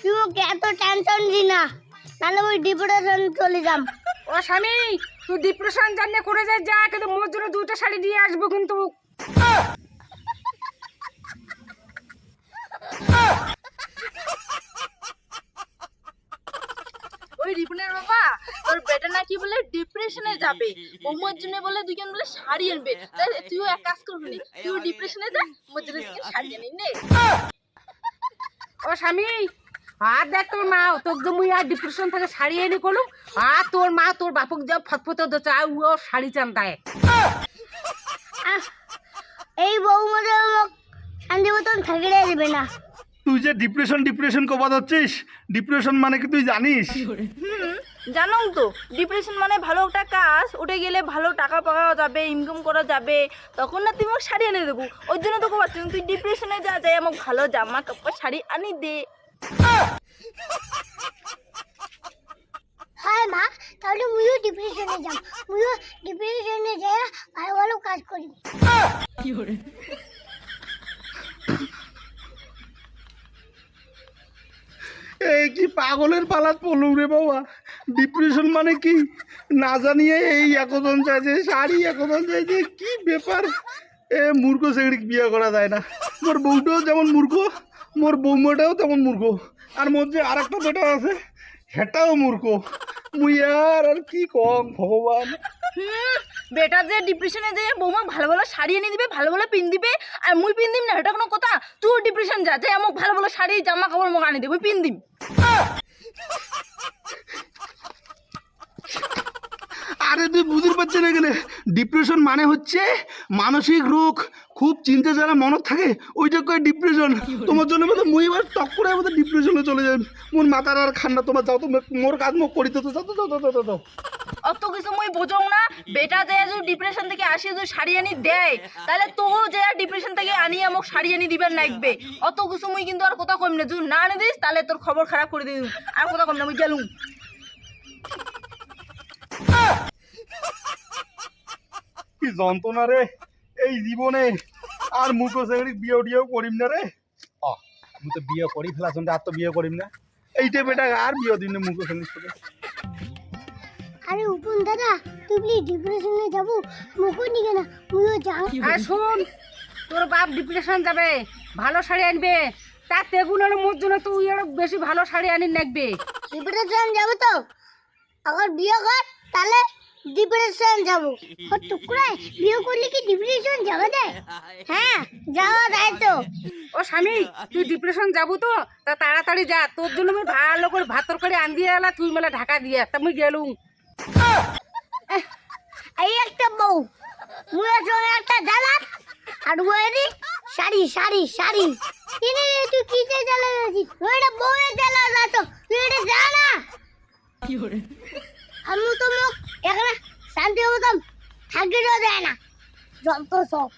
তুই এত টেনশন দি না। নাহলে ওই ডিপ্রেশন চলে যাম। ও স্বামী তুই ডিপ্রেশন জানে করে যা যা কিন্তু মোর জন্য দুটো শাড়ি দিয়ে আসব কিন্তু। ওই রিপনের বাবা তোর বেটা নাকি বলে ডিপ্রেশনে যাবে। ওমর জন্য বলে দুজন বলে শাড়ি আনবে। তাহলে তুইও এক কাজ করবি তুইও ডিপ্রেশনে যা ওমর জন্য শাড়ি আনি নে। ও স্বামী আর দেখ তোর মা তোর যে মুই আর ডিপ্রেশন থেকে শাড়ি এনে করলুম আর তোর মা তোর বাপক যা ফতফতে দো আর ও শাড়ি চান্দায়। এই বউ মধ্যে লোক শান্তি মতন থাকলে দেবে না। তুই যে ডিপ্রেশন ডিপ্রেশন কবাদ হচ্ছিস ডিপ্রেশন মানে কি তুই জানিস? জানো তো ডিপ্রেশন মানে ভালো একটা কাজ উঠে গেলে ভালো টাকা পাওয়া যাবে ইনকাম করা যাবে তখন না তুই আমাকে শাড়ি এনে দেবো। ওই জন্য তোকে পাচ্ছি তুই ডিপ্রেশনে যা যাই আমাকে ভালো জামা কাপড় শাড়ি আনি দে। হ্যাঁ মা তাহলে মুইও ডিপ্রেশনে যাম। মুইও ডিপ্রেশনে যাই ভালো ভালো কাজ করি। এই কি পাগলের পালাত পড়লুম রে বাবা। ডিপ্রেশন মানে কি? না জানিয়ে এই একজন চাইছে শাড়ি একজন চাইছে কি ব্যাপার? এ মূর্খ সেগুলি বিয়ে করা যায় না। মোর বউটাও যেমন মূর্খ মোর বৌমাটাও তেমন মূর্খ। আর মোর যে আর একটা বেটা আছে সেটাও মূর্খ। মুই আর আর কি কম ভগবান। বেটা যে ডিপ্রেশনে যে বৌমা ভালো ভালো শাড়ি এনে দিবে ভালো ভালো পিন দিবে আর মুই পিন দিম না এটা কোনো কথা। তুই ডিপ্রেশন যা যে আমাকে ভালো ভালো শাড়ি জামা কাপড় মোক আনি দে মুই পিন দিম। আরে তুই বুঝতে পারছি না গেলে ডিপ্রেশন মানে হচ্ছে মানসিক রোগ। খুব চিন্তা যারা মনত থাকে ওইটা কয় ডিপ্রেশন তোমার জন্য বোধ মুই এবার টক করে বোধ ডিপ্রেশনে চলে যাই। মোর মাথার আর খান্না তোমার যাও তো মোর কাজ মুখ করিতে তো যাও তো যাও যাও, যাও, অত কিছু মুই বোঝাও না। বেটা যে যদি ডিপ্রেশন থেকে আসি যদি শাড়ি আনি দেয় তাহলে তো যে ডিপ্রেশন থেকে আনি আমাকে শাড়ি আনি দিবেন লাগবে। অত কিছু মুই কিন্তু আর কথা কম না। যদি না আনি দিস তাহলে তোর খবর খারাপ করে দিই আর কথা কম না মুই গেলুম। যন্ত্রণা রে। এই জীবনে আর মুখো সেগুলি বিয়ে টিয়েও করিম না রে। আহ মু তো বিয়ে করি ফেলা শুনতে আর তো বিয়ে করিম না। এইটা বেটা আর বিয়ে দিন না মুখ সেগুলি আরে উপন দাদা তুই প্লিজ ডিপ্রেশনে যাব মুখো নিকে না মুইও যাও। আর শুন তোর বাপ ডিপ্রেশন যাবে ভালো শাড়ি আনবে তার তেগুনের মোর জন্য তুই আরও বেশি ভালো শাড়ি আনি নাকবে। ডিপ্রেশন যাব তো? আবার বিয়ে কর তাহলে ডিপ্রেশন যাব। ও টুকরাই বিয়ে করলে কি ডিপ্রেশন যাওয়া যায় হ্যাঁ যাওয়া যায় তো। ও স্বামী তুই ডিপ্রেশন যাব তো? তা তাড়াতাড়ি যা তোর জন্য আমি ভালো করে ভাত তরকারি আন দিয়ে এলা তুই মেলা ঢাকা দিয়া তা মুই গেলুম। এই একটা বউ। মুয়ের সঙ্গে একটা জালাত আর ওয়েরি শাড়ি শাড়ি শাড়ি। কিনে রে তুই কিসে জ্বালা আছিস? ওইটা বউয়ের জ্বালা না তো তুই এটা জানা? আমি তো মতন থাকিও দেয় না। যত সব।